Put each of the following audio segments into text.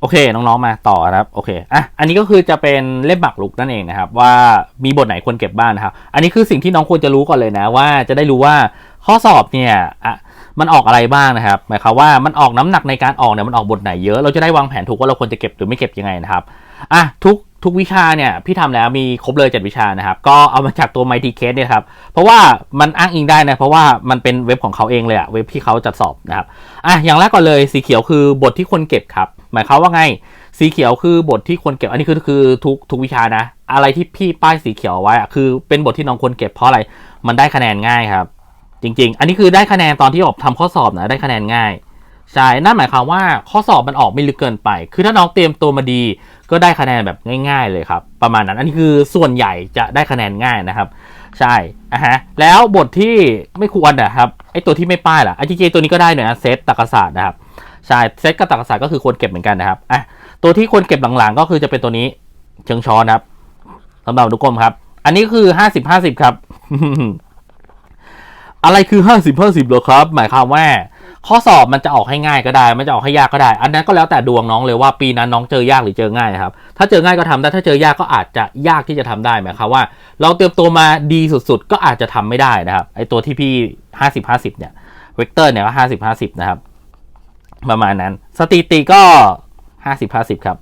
โอเค น้องๆมาต่อนะครับโอเคอะอันนี้ก็คือจะเป็นเล่มหมากลุกนั่นเองนะครับ ว่ามีบทไหนควรเก็บบ้างนะครับ อันนี้คือสิ่งที่น้องควรจะรู้ก่อนเลยนะ ว่าจะได้รู้ว่าข้อสอบเนี่ยอะมันออกอะไรบ้างนะครับ หมายความว่ามันออกน้ำหนักในการออกเนี่ยมันออกบทไหนเยอะเราจะได้วางแผนถูกว่าเราควรจะเก็บหรือไม่เก็บยังไงนะครับอะทุก ทุกวิชาเนี่ยพี่ทำแล้วมีครบเลยเจ็ดวิชานะครับ ก็เอามาจากตัว MIT Case เนี่ยครับ เพราะว่ามันอ้างอิงได้นะเพราะว่ามันเป็นเว็บของเขาเองเลยอะเว็บที่เขาจัดสอบนะครับอะอย่างแรกก่อนเลยสีเขียวคือบทที่ควรเก็บครับ หมายความว่าไงสีเขียวคือบทที่ควรเก็บ อันนี้คือคือทุกทุกวิชานะ อะไรที่พี่ป้ายสีเขียวไว้อะคือเป็นบทที่น้องควรเก็บเพราะอะไรมันได้คะแนนง่ายครับ จริง ๆ อันนี้คือได้คะแนนตอนที่ออกทำข้อสอบนะได้คะแนนง่าย ใช่ นั่นหมายความว่าข้อสอบมันออกไม่ลึกเกินไป คือถ้าน้องเตรียมตัวมาดี ก็ได้คะแนนแบบง่าย ๆ เลยครับ ประมาณนั้น อันนี้คือส่วนใหญ่จะได้คะแนนง่ายนะครับ ใช่อะฮะ แล้วบทที่ไม่ควรนะครับ ไอตัวที่ไม่ป้ายล่ะไอจริงๆตัวนี้ก็ได้หน่อยนะเซตตรรกศาสตร์นะครับ ใช่ เซตกับตรรกศาสตร์ก็คือควรเก็บเหมือนกันนะครับ อะ ตัวที่ควรเก็บหลังๆ ก็คือจะเป็นตัวนี้ เชิงช้อนครับสำหรับทุกคนครับ อันนี้คือห้าสิบห้าสิบครับ อะไรคือห้าสิบห้าสิบหรอครับ หมายความว่า ข้อสอบมันจะออกให้ง่ายก็ได้ มันจะออกให้ยากก็ได้ อันนั้นก็แล้วแต่ดวงน้องเลยว่าปีนั้นน้องเจอยากหรือเจอง่ายครับ ถ้าเจอง่ายก็ทำได้ ถ้าเจอยากก็อาจจะยากที่จะทำได้หมายความว่า เราเตรียมตัวมาดีสุดๆ ก็อาจจะทำไม่ได้นะครับ ไอตัวที่พี่ห้าสิบห้าสิบเนี่ย เวกเตอร์เนี่ยก็ห้าสิบห้าสิบนะครับ ประมาณนั้น สถิติก็ห้าสิบห้าสิบครับ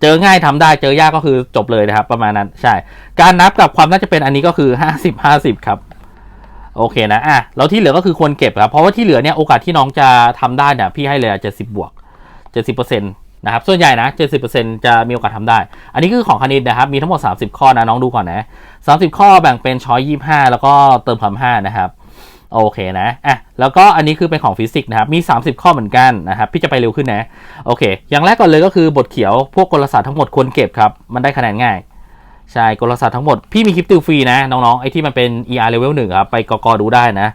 เจอง่ายทำได้ เจอยากก็คือจบเลยนะครับ ประมาณนั้น ใช่ การนับกับความน่าจะเป็นอันนี้ก็คือห้าสิบห้าสิบครับ โอเคนะอะแล้วที่เหลือก็คือควรเก็บครับ เพราะว่าที่เหลือเนี่ยโอกาสที่น้องจะทำได้เนี่ยพี่ให้เลยเจ็ดสิบบวกเจ็ดสิบเปอร์เซ็นต์นะครับ ส่วนใหญ่นะเจ็ดสิบเปอร์เซ็นต์จะมีโอกาสทำได้ อันนี้คือของคณิตนะครับ มีทั้งหมดสามสิบข้อนะน้องดูก่อนนะสามสิบข้อแบ่งเป็นช้อยยี่ห้าแล้วก็เติมคำห้านะครับโอเคนะ อะ แล้วก็อันนี้คือเป็นของฟิสิกส์นะครับ มี 30 ข้อเหมือนกันนะครับ พี่จะไปเร็วขึ้นนะ โอเค อย่างแรกก่อนเลยก็คือบทเขียว พวกกลศาสตร์ทั้งหมดควรเก็บครับ มันได้คะแนนง่าย ใช่กลศาสตร์ทั้งหมด พี่มีคลิปติวฟรีนะ น้องๆไอ้ที่มันเป็น ER level 1ครับไปกกดูได้นะ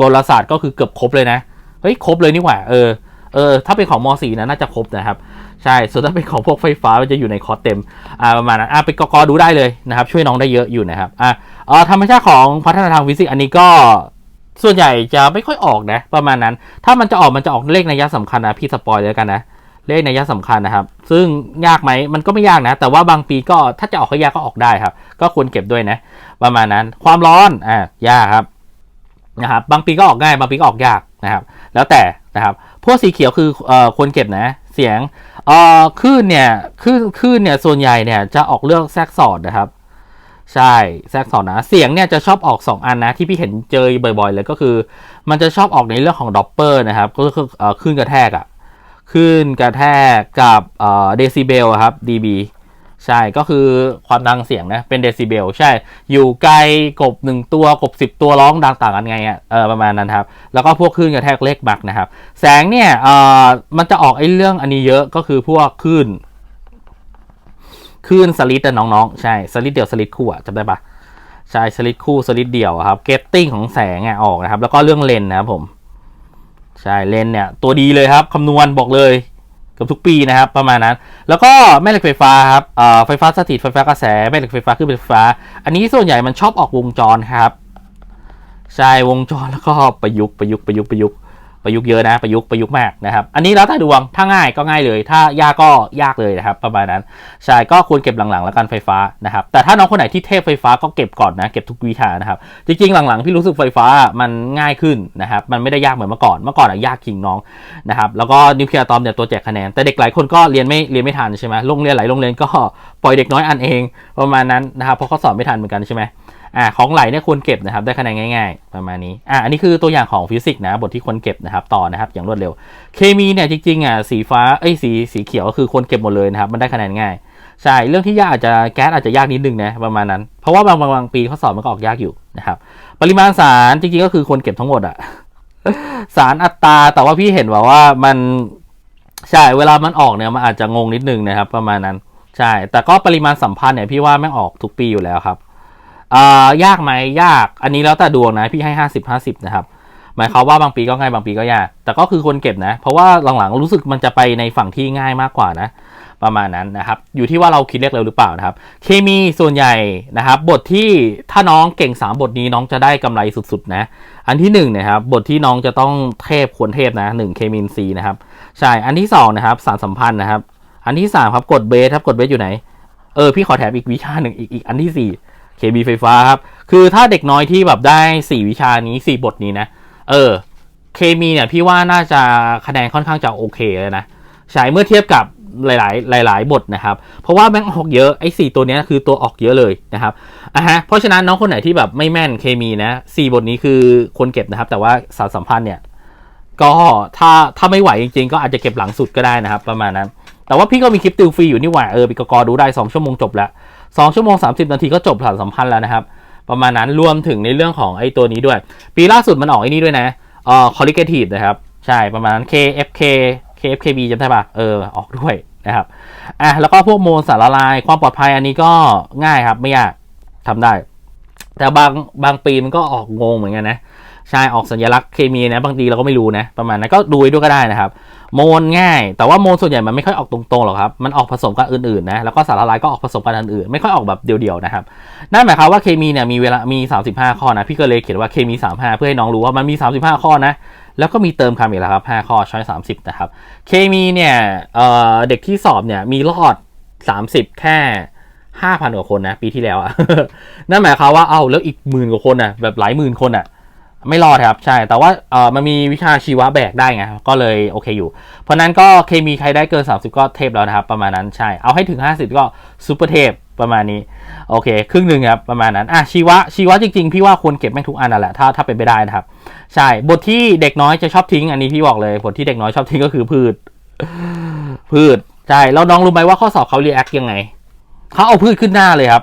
กลศาสตร์ก็คือเกือบครบเลยนะ เฮ้ย ครบเลยนี่หว่า เออเออถ้าเป็นของม .4 นะน่าจะครบนะครับ ใช่ส่วนถ้าเป็นของพวกไฟฟ้ามันจะอยู่ในคอร์สเต็มอ่าประมาณนั้นอ่าไปกกดูได้เลยนะครับ ช่วยน้องได้เยอะอยู่นะครับอ่าเออธรรมชาติของพัฒนาทางฟิสิกส์อันนี้ก็ส่วนใหญ่จะไม่ค่อยออกนะ ประมาณนั้น ถ้ามันจะออกมันจะออกเลขนัยสำคัญนะพี่สปอยเลยกันนะ เลขนัยสำคัญนะครับ ซึ่งยากไหมมันก็ไม่ยากนะ แต่ว่าบางปีก็ถ้าจะออกให้ยากก็ออกได้ครับ ก็ควรเก็บด้วยนะ ประมาณนั้น ความร้อนอ่ายากครับนะครับ บางปีก็ออกง่าย บางปีก็ออกยากนะครับ แล้วแต่นะครับ พวกสีเขียวคือเอ่อควรเก็บนะ เสียงเอ่อคลื่นเนี่ยคลื่นคลื่นเนี่ยส่วนใหญ่เนี่ยจะออกเรื่องแทรกสอดนะครับ ใช่แทรกสอดนะเสียงเนี่ยจะชอบออก 2 อันนะที่พี่เห็นเจอบ่อยๆเลยก็คือ มันจะชอบออกในเรื่องของด็อปเปอร์นะครับ ก็คือเอ่อคลื่นกระแทกอะค ลื่นกระแทกกับเดซิเบลครับ dB ใช่ก็คือความดังเสียงนะ เป็นเดซิเบลใช่ อยู่ไกลกบหนึ่งตัวกบสิบตัวร้องดังต่างกันไงอะเออประมาณนั้นครับ แล้วก็พวกคลื่นกระแทกเล็กบักนะครับ แสงเนี่ยเออมันจะออกไอ้เรื่องอันนี้เยอะก็คือพวกคลื่นคลื่นสลิดอะน้องๆ ใช่สลิดเดี่ยวสลิดคู่อะจำได้ปะใช่สลิดคู่สลิดเดี่ยวครับเกตติ้งของแสงอะออกนะครับ แล้วก็เรื่องเลนนะครับผม ใช่เลนเนี่ยตัวดีเลยครับคำนวณบอกเลยเกับทุกปีนะครับประมาณนั้น แล้วก็แม่เหล็กไฟฟ้าครับเอ่อไฟฟ้าสถิตไฟฟ้ากระแสแม่เหล็กไฟฟ้าขึ้นไฟฟ้า อันนี้ส่วนใหญ่มันชอบออกวงจรครับ ใช่วงจรแล้วก็ประยุกต์ประยุกต์ประยุกต์ประยุกต์ ประยุกต์เยอะนะประยุกต์ประยุกต์มากนะครับอันนี้แล้วแต่ดวงถ้าง่ายก็ง่ายเลย ถ้ายากก็ยากเลยนะครับประมาณนั้นใช่ก็ควรเก็บหลังๆ แล้วกันไฟฟ้านะครับแต่ถ้าน้องคนไหนที่เทพไฟฟ้าก็เก็บก่อนนะเก็บทุกวิชานะครับจริงๆหลังๆพี่รู้สึกไฟฟ้ามันง่ายขึ้นนะครับมันไม่ได้ยากเหมือนเมื่อก่อนเมื่อก่อนอะยากคิงน้องนะครับแล้วก็นิวเคลียร์ตอมเนี่ยตัวแจกคะแนนแต่เด็กหลายคนก็เรียนไม่เรียนไม่ทันใช่ไหมโรงเรียนหลายโรงเรียนก็ปล่อยเด็กน้อยอันเองประมาณนั้นนะครับเพราะเขาสอนไม่ทันเหมือนกันใช่ไหม อ่าของไหลเนี่ยควรเก็บนะครับได้คะแนนง่าย ๆ ประมาณนี้อ่าอันนี้คือตัวอย่างของฟิสิกส์นะบทที่ควรเก็บนะครับต่อนะครับอย่างรวดเร็ว เคมีเนี่ยจริงๆอะสีฟ้าเอ้ยสีสีเขียวก็คือควรเก็บหมดเลยนะครับมันได้คะแนนง่ายใช่เรื่องที่ยากอาจจะแก๊สอาจจะยากนิดนึงนะประมาณนั้น เพราะว่าบางบางบางปีข้อสอบมันก็ออกยากอยู่นะครับปริมาณสารจริงๆก็คือควรเก็บทั้งหมดอะสารอัตราแต่ว่าพี่เห็นว่าว่ามันใช่เวลามันออกเนี่ยมันอาจจะงงนิดนึงนะครับ ประมาณนั้นใช่แต่ก็ปริมาณสัมพันธ์เนี่ยพี่ว่าแม่งออกทุกปีอยู่แล้วครับ อ่ายากไหมยาก อันนี้แล้วแต่ดวงนะพี่ให้ห้าสิบห้าสิบนะครับหมายความว่าบางปีก็ง่ายบางปีก็ยาก แต่ก็คือคนเก็บนะ เพราะว่าหลังๆรู้สึกมันจะไปในฝั่งที่ง่ายมากกว่านะ ประมาณนั้นนะครับ อยู่ที่ว่าเราคิดเลขเร็วหรือเปล่านะครับ เคมีส่วนใหญ่นะครับ บทที่ถ้าน้องเก่ง 3 บทนี้น้องจะได้กำไรสุดๆนะ อันที่1นงนะครับ บทที่น้องจะต้องเทพควรเทพนะหนึ่งเคมีนซีนะครับ ใช่ อันที่2นะครับสารสัมพันธ์นะครับ อันที่สามครับกดเบสครับกดเบสอยู่ไหน เออพี่ขอแถมอีกวิชาหนึ่งอีกอีกอันที่สี่ เคมีไฟฟ้าครับ คือถ้าเด็กน้อยที่แบบได้สี่วิชานี้สี่บทนี้นะ เออ เคมีเนี่ยพี่ว่าน่าจะคะแนนค่อนข้างจะโอเคเลยนะ ใช่เมื่อเทียบกับหลาย ๆ หลาย ๆ บทนะครับ เพราะว่าแม่งออกเยอะ ไอ้สี่ตัวนี้คือตัวออกเยอะเลยนะครับ อะฮะ เพราะฉะนั้นน้องคนไหนที่แบบไม่แม่นเคมีนะสี่บทนี้คือคนเก็บนะครับ แต่ว่าสารสัมพันธ์เนี่ย ก็ถ้าถ้าไม่ไหวจริง ๆ ก็อาจจะเก็บหลังสุดก็ได้นะครับ ประมาณนั้น แต่ว่าพี่ก็มีคลิปติวฟรีอยู่นี่หว่า เออไปกกอดูได้ 2 ชั่วโมงจบแล้ว 2 ชั่วโมง 30 นาทีก็จบสารสัมพันธ์แล้วนะครับ ประมาณนั้นรวมถึงในเรื่องของไอ้ตัวนี้ด้วย ปีล่าสุดมันออกไอ้นี่ด้วยนะเอ่อ colligative นะครับ ใช่ประมาณนั้น KFK KFKB จำได้ปะเออ ออกด้วยนะครับอะแล้วก็พวกโมลสารละลายความปลอดภัยอันนี้ก็ง่ายครับ ไม่ยากทำได้ แต่บางบางปีมันก็ออกงงเหมือนกันนะ ใช่ออกสัญลักษณ์เคมีนะบางทีเราก็ไม่รู้นะประมาณนั้นก็ดูด้วยก็ได้นะครับ โมลง่าย แต่ว่าโมลส่วนใหญ่มันไม่ค่อยออกตรงๆหรอกครับมันออกผสมกับอื่นๆนะแล้วก็สารละลายก็ออกผสมกับอันอื่นไม่ค่อยออกแบบเดียวๆนะครับนั่นหมายความว่าเคมีเนี่ยมีเวลามี 35 ข้อนะพี่ก็เลยเขียนว่าเคมี 35 เพื่อให้น้องรู้ว่ามันมี 35 ข้อนะแล้วก็มีเติมคำอีกแล้วครับ 5 ข้อช้อย30 นะครับ เคมีเนี่ยเเด็กที่สอบเนี่ยมีรอด 30 แค่ 5,000 กว่าคนนะ ปีที่แล้วอะนั่นหมายความว่าเอ้าแล้วอีกหมื่นกว่าคนอะแบบหลายหมื่นคนอะ ไม่รอดครับ ใช่ แต่ว่าเออมันมีวิชาชีวะแบกได้ไงก็เลยโอเคอยู่ เพราะนั้นก็เคมีใครได้เกิน 30 ก็เทพแล้วนะครับ ประมาณนั้นใช่ เอาให้ถึง 50 ก็ซูเปอร์เทพประมาณนี้ โอเค ครึ่งหนึ่งครับ ประมาณนั้นอะชีวะชีวะจริงๆ พี่ว่าควรเก็บแม่งทุกอันนั่นแหละถ้าถ้าเป็นไปได้นะครับ ใช่บทที่เด็กน้อยจะชอบทิ้ง อันนี้พี่บอกเลยบทที่เด็กน้อยชอบทิ้งก็คือพืช พืชใช่แล้วน้องรู้ไหมว่าข้อสอบเขาเรียกยังไงเขาเอาพืชขึ้นหน้าเลยครับ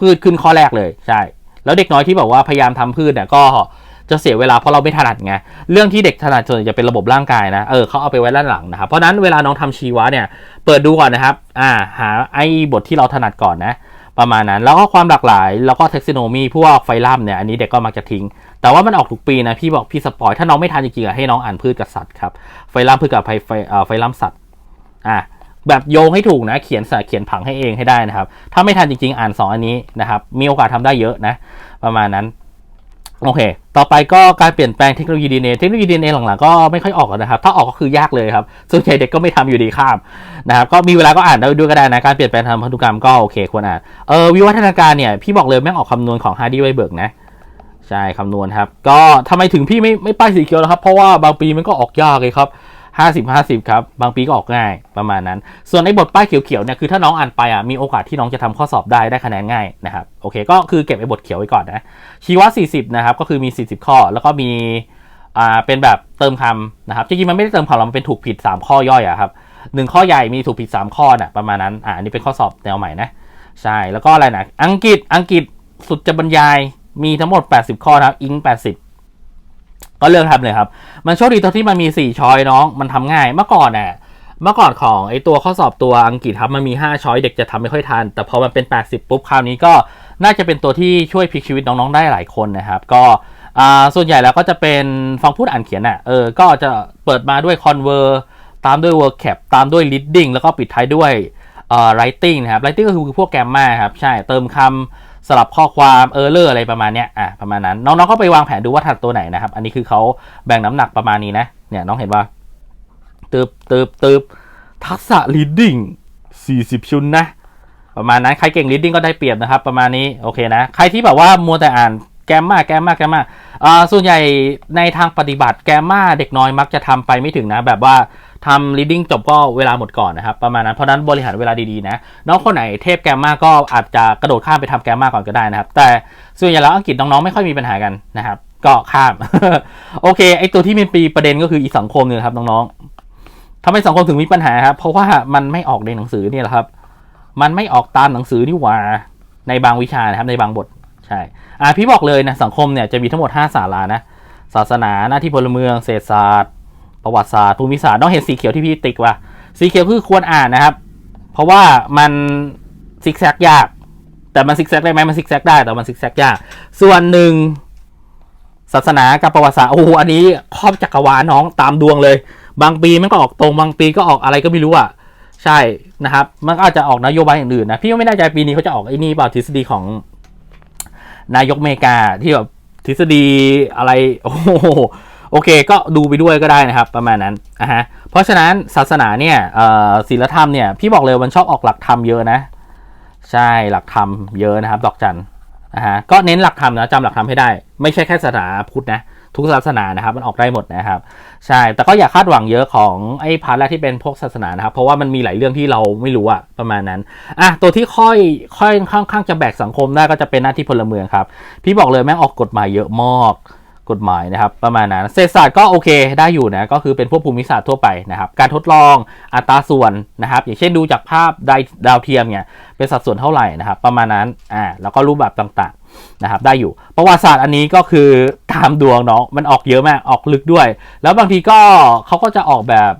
พืชขึ้นข้อแรกเลยใช่ แล้วเด็กน้อยที่บอกว่าพยายามทำพืชเนี่ยก็ จะเสียเวลาเพราะเราไม่ถนัดไง เรื่องที่เด็กถนัดส่วนจะเป็นระบบร่างกายนะ เออเขาเอาไปไว้ด้านหลังนะครับ เพราะนั้นเวลาน้องทำชีวะเนี่ย เปิดดูก่อนนะครับ อ่า หาไอ้บทที่เราถนัดก่อนนะ ประมาณนั้น แล้วก็ความหลากหลาย แล้วก็เท็กซิโนมีพวกไฟลัมเนี่ย อันนี้เด็กก็มักจะทิ้ง แต่ว่ามันออกทุกปีนะ พี่บอกพี่สปอยถ้าน้องไม่ทันจริงๆอะให้น้องอ่านพืชกับสัตว์ครับ ไฟลัมพืชกับไฟไฟลัมสัตว์ อะแบบโยงให้ถูกนะ เขียนสระเขียนผังให้เองให้ได้นะครับ ถ้าไม่ทันจริงๆ อ่าน 2 อันนี้นะครับ มีโอกาสทำได้เยอะนะ ประมาณนั้น โอเค ต่อไปก็การเปลี่ยนแปลงเทคโนโลยีดีเนเทคโนโลยีดีเนหลังๆก็ไม่ค่อยออกนะครับ ถ้าออกก็คือยากเลยครับ ส่วนใหญ่เด็กก็ไม่ทำอยู่ดีข้ามนะครับ ก็มีเวลาก็อ่านได้ด้วยก็ได้นะ การเปลี่ยนแปลงทางพันธุกรรมก็โอเคควรอ่าน เออวิวัฒนาการเนี่ย พี่บอกเลยแม่งออกคำนวณของฮาร์ดี้ไวเบิร์กนะ ใช่คำนวณครับ ก็ทำไมถึงพี่ไม่ไม่ป้ายสีเขียวแล้วครับ เพราะว่าบางปีมันก็ออกยากเลยครับ 50 50 ครับ บางปีก็ออกง่ายประมาณนั้น ส่วนไอ้บทป้ายเขียวๆเนี่ยคือถ้าน้องอ่านไปอะมีโอกาสที่น้องจะทำข้อสอบได้ได้คะแนนง่ายนะครับโอเค ก็คือเก็บไอ้บทเขียวไว้ก่อนนะชีวะ 40 นะครับก็คือมี 40 ข้อ แล้วก็มีอ่าเป็นแบบเติมคำนะครับจริงๆมันไม่ได้เติมคำหรอกมันเป็นถูกผิด 3 ข้อย่อยอะครับหนึ่งข้อใหญ่มีถูกผิด 3 ข้อน่ะประมาณนั้นอ่าอันนี้เป็นข้อสอบแนวใหม่นะใช่แล้วก็อะไรนะอังกฤษอังกฤษสุดจะบรรยายมีทั้งหมด 80 ข้อนะครับอิง 80 ก็เลือกทำเลยครับ มันโชคดีตรงที่มันมี 4 ช้อยน้อง มันทำง่าย เมื่อก่อนน่ะเมื่อก่อนของไอตัวข้อสอบตัวอังกฤษครับมันมี 5 ช้อยเด็กจะทำไม่ค่อยทัน แต่พอมันเป็น 80 ปุ๊บคราวนี้ก็น่าจะเป็นตัวที่ช่วยพลิกชีวิตน้องๆได้หลายคนนะครับ ก็ส่วนใหญ่แล้วก็จะเป็นฟังพูดอ่านเขียนน่ะเออก็จะเปิดมาด้วย conver ตามด้วย work cap ตามด้วย reading แล้วก็ปิดท้ายด้วยเอ่อ writing นะครับ writing ก็คือพวกแกมมาครับ ใช่เติมคำ สลับข้อความเออร์เลอร์อะไรประมาณเนี้ยอะประมาณนั้น น้องๆก็ไปวางแผนดูว่าถัดตัวไหนนะครับ อันนี้คือเขาแบ่งน้ำหนักประมาณนี้นะเนี่ยน้องเห็นว่าตืบตืบตืบทักษะ reading 40 ชุนนะ ประมาณนั้นใครเก่ง reading ก็ได้เปรียบนะครับ ประมาณนี้โอเคนะใครที่แบบว่ามัวแต่อ่านแกมมาแกมมาแกมมาอ่าส่วนใหญ่ในทางปฏิบัติแกมมาเด็กน้อยมักจะทำไปไม่ถึงนะ แบบว่า ทำ reading จบก็เวลาหมดก่อนนะครับ ประมาณนั้นเพราะนั้นบริหารเวลาดีๆนะน้องคนไหนเทพแกมมาก็อาจจะกระโดดข้ามไปทำแกมมาก่อนก็ได้นะครับ แต่ส่วนใหญ่แล้วอังกฤษน้องๆไม่ค่อยมีปัญหากันนะครับ ก็ข้าม โอเค ไอตัวที่มีปีประเด็นก็คืออีสังคมเนี่ยครับน้องๆทำไมสังคมถึงมีปัญหาครับเพราะว่ามันไม่ออกในหนังสือเนี่ยแหละครับ มันไม่ออกตามหนังสือนี่หว่าในบางวิชานะครับในบางบทใช่อ่าพี่บอกเลยนะสังคมเนี่ยจะมีทั้งหมด 5 สารานะศาสนาหน้าที่พลเมืองเศรษฐศาสตร์ ประวัติศาสตร์ภูมิศาสตร์น้องเห็นสีเขียวที่พี่ติ๊กว่า สีเขียวคือควรอ่านนะครับ เพราะว่ามันซิกแซกยาก แต่มันซิกแซกได้ไหมมันซิกแซกได้แต่มันซิกแซกยาก ส่วนหนึ่งศาสนากับประวัติศาสตร์โอ้โหอันนี้ครอบจักรวาลน้องตามดวงเลย บางปีมันก็ออกตรงบางปีก็ออกอะไรก็ไม่รู้อะใช่นะครับ มันก็อาจจะออกนโยบายอื่นนะพี่ก็ไม่แน่ใจปีนี้เขาจะออกไอ้นี่เปล่าทฤษฎีของนายกเมกาที่แบบทฤษฎีอะไร โอ้โห โอเคก็ดูไปด้วยก็ได้นะครับประมาณนั้นอะฮะเพราะฉะนั้นศาสนาเนี่ยศีลธรรมเนี่ยพี่บอกเลยมันชอบออกหลักธรรมเยอะนะ ใช่หลักธรรมเยอะนะครับ ดอกจันนะฮะก็เน้นหลักธรรมนะจำหลักธรรมให้ได้ ไม่ใช่แค่ศาสนาพุทธนะทุกศาสนานะครับมันออกได้หมดนะครับ ใช่แต่ก็อย่าคาดหวังเยอะของไอ้พาร์ทแรกที่เป็นพวกศาสนานะครับเพราะว่ามันมีหลายเรื่องที่เราไม่รู้อะประมาณนั้นอะตัวที่ค่อยค่อยค่อนข้างจะแบกสังคมได้ก็จะเป็นหน้าที่พลเมืองครับ พี่บอกเลยแม่งออกกฎหมายเยอะมาก กฎหมายนะครับ ประมาณนั้นเศรษฐศาสตร์ก็โอเคได้อยู่นะก็คือเป็นพวกภูมิศาสตร์ทั่วไปนะครับ การทดลองอัตราส่วนนะครับ อย่างเช่นดูจากภาพดาวดาวเทียมเนี่ยเป็นสัดส่วนเท่าไหร่นะครับ ประมาณนั้นอ่าแล้วก็รูปแบบต่างๆนะครับ ได้อยู่ประวัติศาสตร์อันนี้ก็คือตามดวงเนาะมันออกเยอะมากออกลึกด้วย แล้วบางทีก็เขาก็จะออกแบบ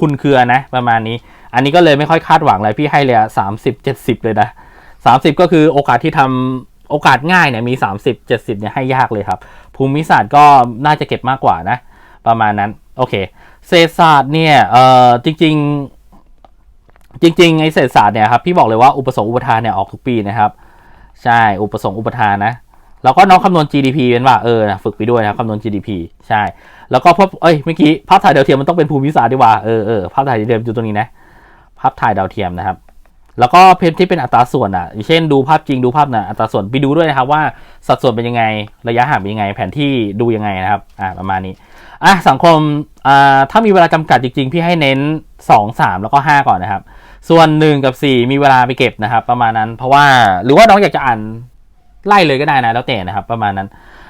คุณเครือนะประมาณนี้ อันนี้ก็เลยไม่ค่อยคาดหวังเลยพี่ให้เลยสามสิบเจ็ดสิบเลยนะสามสิบก็คือโอกาสที่ทำ โอกาสง่ายเนี่ยมี 30 70เนี่ยให้ยากเลยครับ ภูมิศาสตร์ก็น่าจะเก็บมากกว่านะ ประมาณนั้น โอเค เศรษฐศาสตร์เนี่ยเอ่อจริง ๆ จริงๆไอ้เศรษฐศาสตร์เนี่ยครับพี่บอกเลยว่าอุปสงค์อุปทานเนี่ยออกทุกปีนะครับ ใช่อุปสงค์อุปทานนะแล้วก็น้องคำนวณ GDP เป็นว่าเออนะฝึกไปด้วยนะครับคำนวณ GDP ใช่ แล้วก็พบเอ้ยเมื่อกี้ภาพถ่ายดาวเทียมมันต้องเป็นภูมิศาสตร์ดีกว่าเออเออภาพถ่ายดาวเทียมอยู่ตรงนี้นะภาพถ่ายดาวเทียมนะครับ แล้วก็เพจที่เป็นอัตราส่วนอะอย่างเช่นดูภาพจริงดูภาพน่ะอัตราส่วนไปดูด้วยนะครับว่าสัดส่วนเป็นยังไงระยะห่างเป็นยังไง แผนที่ดูยังไงนะครับอ่าประมาณนี้อะสังคมอ่าถ้ามีเวลาจำกัดจริง ๆ พี่ให้เน้น 2 3 แล้วก็ 5 ก่อนนะครับ ส่วน 1 กับ 4 มีเวลาไปเก็บนะครับ ประมาณนั้นเพราะว่าหรือว่าน้องอยากจะอ่านไล่เลยก็ได้นะแล้วแต่นะครับ ประมาณนั้น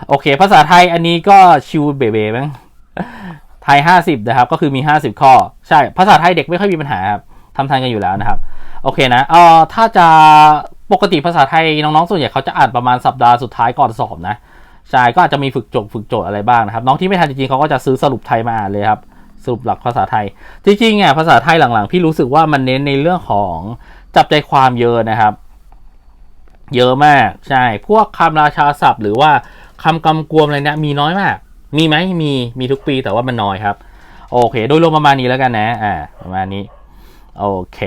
โอเค ภาษาไทยอันนี้ก็ชิวเบเบ้บ้างไทย 50 นะครับ ก็คือมี 50 ข้อ ใช่ ภาษาไทยเด็กไม่ค่อยมีปัญหาครับ ทำทันกันอยู่แล้วนะครับ โอเคนะเอ่อถ้าจะปกติภาษาไทยน้องๆส่วนใหญ่เขาจะอ่านประมาณสัปดาห์สุดท้ายก่อนสอบนะใช่ก็อาจจะมีฝึกโจทย์ฝึกโจทย์อะไรบ้างนะครับ น้องที่ไม่ทันจริงๆเขาก็จะซื้อสรุปไทยมาอ่านเลยครับสรุปหลักภาษาไทย จริงๆอะภาษาไทยหลังๆ พี่รู้สึกว่ามันเน้นในเรื่องของจับใจความเยอะนะครับ เยอะมากใช่พวกคำราชาศัพท์ หรือว่าคำกำกวมอะไรเนี่ยมีน้อยมาก มีไหมมีมีทุกปีแต่ว่ามันน้อยครับ โอเค โดยรวมประมาณนี้แล้วกันนะอ่าประมาณนี้ โอเค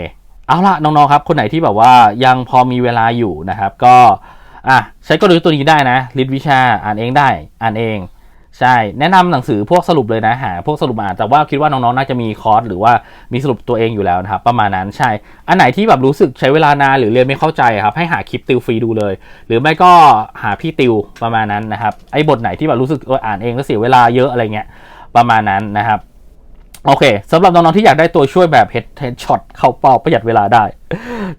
เอาละน้องๆครับ คนไหนที่แบบว่ายังพอมีเวลาอยู่นะครับ ก็อะใช้กลยุทธ์ตัวนี้ได้นะลิดวิชาอ่านเองได้อ่านเอง ใช่แนะนำหนังสือพวกสรุปเลยนะหาพวกสรุปมาอ่านแต่ว่าคิดว่าน้องๆน่าจะมีคอร์สหรือว่ามีสรุปตัวเองอยู่แล้วนะครับ ประมาณนั้นใช่ อันไหนที่แบบรู้สึกใช้เวลานานหรือเรียนไม่เข้าใจครับ ให้หาคลิปติวฟรีดูเลย หรือไม่ก็หาพี่ติวประมาณนั้นนะครับไอ้บทไหนที่แบบรู้สึกอออ่านเองแล้วเสียเวลาเยอะอะไรเงี้ยประมาณนั้นนะครับ โอเคสำหรับน้องๆที่อยากได้ตัวช่วยแบบ head head shot เข้าเป้าประหยัดเวลาได้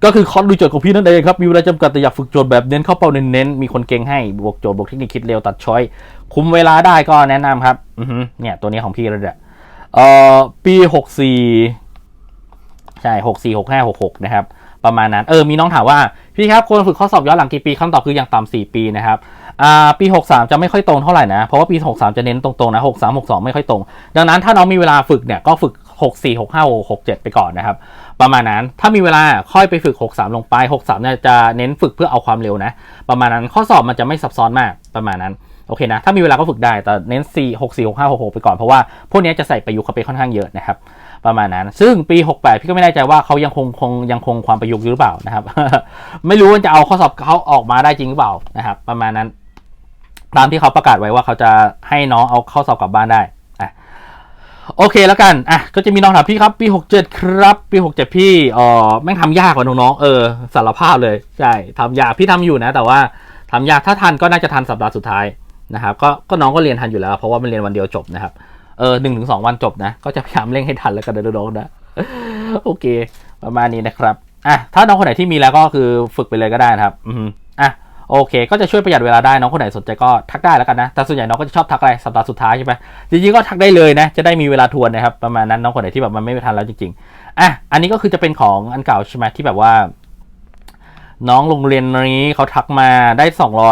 ก็คือคอร์สดูโจทย์ของพี่นั่นเองครับ มีเวลาจำกัดแต่อยากฝึกโจทย์แบบเน้นเข้าเป้าเน้นๆมีคนเก่งให้บวกโจทย์บวกเทคนิคคิดเร็วตัดช้อย คุมเวลาได้ก็แนะนำครับอือเนี่ยตัวนี้ของพี่เลยแหละเอ่อปีหกสี่ใช่หกสี่หกห้าหกหกนะครับประมาณนั้นเออมีน้องถามว่าพี่ครับควรฝึกข้อสอบย้อนหลังกี่ปีคำตอบคืออย่างต่ำสี่ปีนะครับ อ่าปี 63 จะไม่ค่อยตรงเท่าไหร่นะ เพราะว่าปี 63 จะเน้นตรงๆนะ 63 62 ไม่ค่อยตรง ดังนั้นถ้าน้องมีเวลาฝึกเนี่ยก็ฝึก 64 65 67 ไปก่อนนะครับ ประมาณนั้นถ้ามีเวลาค่อยไปฝึก 63 ลงไป 63เนี่ยจะเน้นฝึกเพื่อเอาความเร็วนะ ประมาณนั้นข้อสอบมันจะไม่ซับซ้อนมากประมาณนั้นโอเคนะถ้ามีเวลาก็ฝึกได้แต่เน้น 4 64 65 66 ไปก่อนเพราะว่าพวกนี้จะใส่ประยุกต์เข้าไปค่อนข้างเยอะนะครับประมาณนั้น ซึ่งปี 68 พี่ก็ไม่แน่ใจว่าเขายังคงคงยังคงความประยุกต์อยู่หรือเปล่านะครับ ไม่รู้ว่าจะเอาข้อสอบเขาออกมาได้จริงหรือเปล่านะครับ ประมาณนั้น ตามที่เขาประกาศไว้ว่าเขาจะให้น้องเอาเข้าสอบกลับบ้านได้อะโอเคแล้วกันอะก็จะมีน้องถามพี่ครับปี67ครับปี67พี่เออแม่งทำยากกว่าน้องๆเออสารภาพเลยใช่ทำยากพี่ทำอยู่นะ แต่ว่าทำยากถ้าทันก็น่าจะทันสัปดาห์สุดท้ายนะครับก็ก็น้องก็เรียนทันอยู่แล้ว เพราะว่ามันเรียนวันเดียวจบนะครับเออหนึ่งถึงสองวันจบนะ ก็จะพยายามเร่งให้ทันแล้วกันนะน้องๆนะโอเค ประมาณนี้นะครับอะถ้าน้องคนไหนที่มีแล้วก็คือฝึกไปเลยก็ได้นะครับ อืม โอเค ก็จะช่วยประหยัดเวลาได้น้องคนไหนสนใจก็ทักได้แล้วกันนะ แต่ส่วนใหญ่น้องก็จะชอบทักอะไรสัปดาห์สุดท้ายใช่ไหมจริงๆก็ทักได้เลยนะ จะได้มีเวลาทวนนะครับประมาณนั้นน้องคนไหนที่แบบมันไม่ทันแล้วจริงๆอะอันนี้ก็คือจะเป็นของอันเก่าใช่ไหมที่แบบว่า น้องโรงเรียนนี้เขาทักมาได้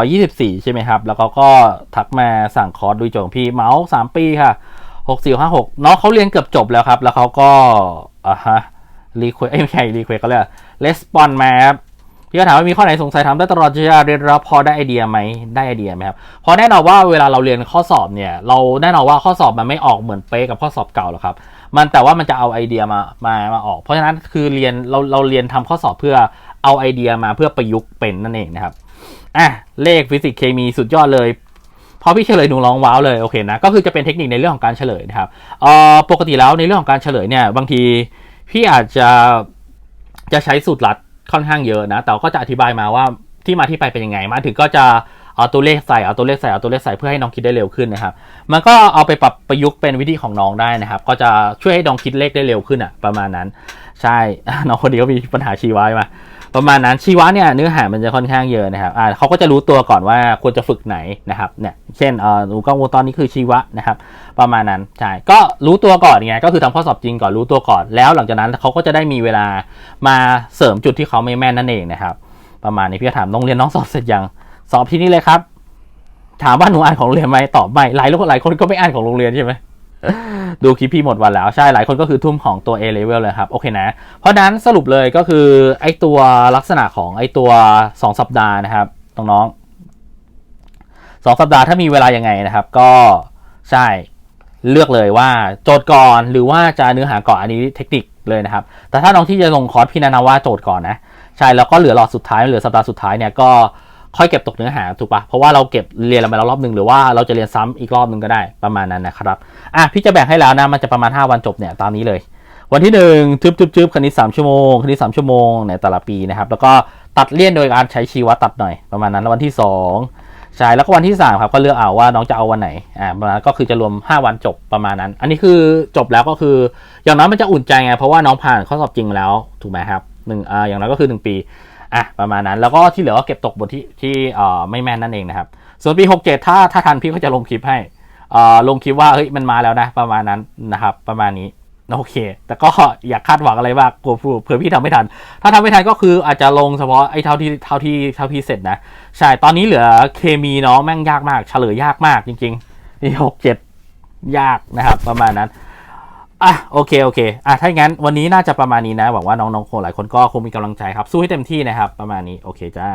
224 ใช่ไหมครับ แล้วเขาก็ทักมาสั่งคอร์สดูโจงพี่เมาส์3ปีค่ะ6456น้องเขาเรียนเกือบจบแล้วครับ แล้วเขาก็อ่าฮะรีเควสไม่ใช่รีเควสเขาเรียกレスปอนมาครับ พี่ก็ถามว่ามีข้อไหนสงสัยถามได้ตลอดจะเรียนรับพอได้ไอเดียไหมได้ไอเดียไหมครับเพราะแน่นอนว่าเวลาเราเรียนข้อสอบเนี่ย เราแน่นอนว่าข้อสอบมันไม่ออกเหมือนเป๊ะกับข้อสอบเก่าหรอกครับ มันแต่ว่ามันจะเอาไอเดียมามามาออก เพราะฉะนั้นคือเรียนเราเราเรียนทำข้อสอบเพื่อเอาไอเดียมาเพื่อประยุกต์เป็นนั่นเองนะครับอะเลขฟิสิกส์เคมีสุดยอดเลยพพอพี่เฉลยหนูร้องว้าวเลยโอเคนะก็คือจะเป็นเทคนิคในเรื่องของการเฉลยนะครับเอ่อปกติแล้วในเรื่องของการเฉลยเนี่ยบางทีพี่อาจจะจะใช้สูตรลัด ค่อนข้างเยอะนะ แต่ก็จะอธิบายมาว่าที่มาที่ไปเป็นยังไง มาถึงก็จะเอาตัวเลขใส่เอาตัวเลขใส่เอาตัวเลขใส่เพื่อให้น้องคิดได้เร็วขึ้นนะครับ มันก็เอาไปปรับประยุกต์เป็นวิธีของน้องได้นะครับ ก็จะช่วยให้น้องคิดเลขได้เร็วขึ้นอะประมาณนั้น ใช่น้องคนนี้ก็มีปัญหาชีวายมา ประมาณนั้นชีวะเนี่ยเนื้อหามันจะค่อนข้างเยอะนะครับอ่าเขาก็จะรู้ตัวก่อนว่าควรจะฝึกไหนนะครับเนี่ยเช่นเอ่อหนูกล้องวงจรนี้คือชีวะนะครับประมาณนั้นใช่ก็รู้ตัวก่อนไงก็คือทำข้อสอบจริงก่อนรู้ตัวก่อนแล้วหลังจากนั้นเขาก็จะได้มีเวลามาเสริมจุดที่เขาไม่แม่นนั่นเองนะครับประมาณนี้พี่ถามโรงเรียนน้องสอบเสร็จยังสอบที่นี่เลยครับ ถามว่าหนูอ่านของโรงเรียนไหมตอบไม่หลายหลายคนก็ไม่อ่านของโรงเรียนใช่ไหม ดูคลิปพี่หมดวันแล้วใช่หลายคนก็คือทุ่มของตัว A level เลยครับ โอเคนะ เพราะนั้นสรุปเลยก็คือไอตัวลักษณะของไอตัว 2 สัปดาห์นะครับน้องๆสองสัปดาห์ถ้ามีเวลายังไงนะครับ ก็ใช่เลือกเลยว่าโจทย์ก่อนหรือว่าจะเนื้อหาก่อนอันนี้เทคนิคเลยนะครับ แต่ถ้าน้องที่จะลงคอร์สพี่นะนำว่าโจทย์ก่อนนะ ใช่แล้วก็เหลือหลอดสุดท้ายเหลือสัปดาห์สุดท้ายเนี่ยก็ ค่อยเก็บตกเนื้อหาถูกปะเพราะว่าเราเก็บเรียนเราแล้วรอบหนึ่งหรือว่าเราจะเรียนซ้ำอีกรอบหนึ่งก็ได้ประมาณนั้นนะครับอะพี่จะแบ่งให้แล้วนะมันจะประมาณ 5 วันจบเนี่ยตามนี้เลย วันที่หนึ่งทึบทึบทึบคณิตสามชั่วโมงคณิตสามชั่วโมงในแต่ละปีนะครับแล้วก็ตัดเลี่ยนโดยการใช้ชีวะตัดหน่อยประมาณนั้นแล้ววันที่สองใช่แล้วก็วันที่สามครับก็เลือกเอาว่าน้องจะเอาวันไหนอ่าประมาณก็คือจะรวม 5 วันจบประมาณนั้น อันนี้คือจบแล้วก็คือ อย่างน้อยมันจะอุ่นใจไงเพราะว่าน้องผ่านข้อสอบจริงมาแล้วถูกไหมครับหนึ่งอ่าอย่างน้อยก็คือ 1 ปี อะประมาณนั้นแล้วก็ที่เหลือก็เก็บตกบทที่ที่เอ่อไม่แม่นนั่นเองนะครับส่วนปี 67 ถ้าถ้าทันพี่ก็จะลงคลิปให้เอ่อลงคลิปว่าเฮ้ยมันมาแล้วนะ ประมาณนั้นนะครับ ประมาณนี้โอเค แต่ก็อย่าคาดหวังอะไรมากกลัวเผื่อพี่ทำไม่ทัน ถ้าทำไม่ทันก็คืออาจจะลงเฉพาะไอ้เท่าที่เท่าที่เท่าที่เสร็จนะ ใช่ ตอนนี้เหลือเคมีเนาะแม่งยากมาก เฉลยยากมากจริงๆนี่หกเจ็ดยากนะครับ ประมาณนั้น อะโอเคโอเคอะถ้าอย่างนั้นวันนี้น่าจะประมาณนี้นะหวังว่าน้องๆคนหลายคนก็คงมีกำลังใจครับสู้ให้เต็มที่นะครับ ประมาณนี้โอเคจ้า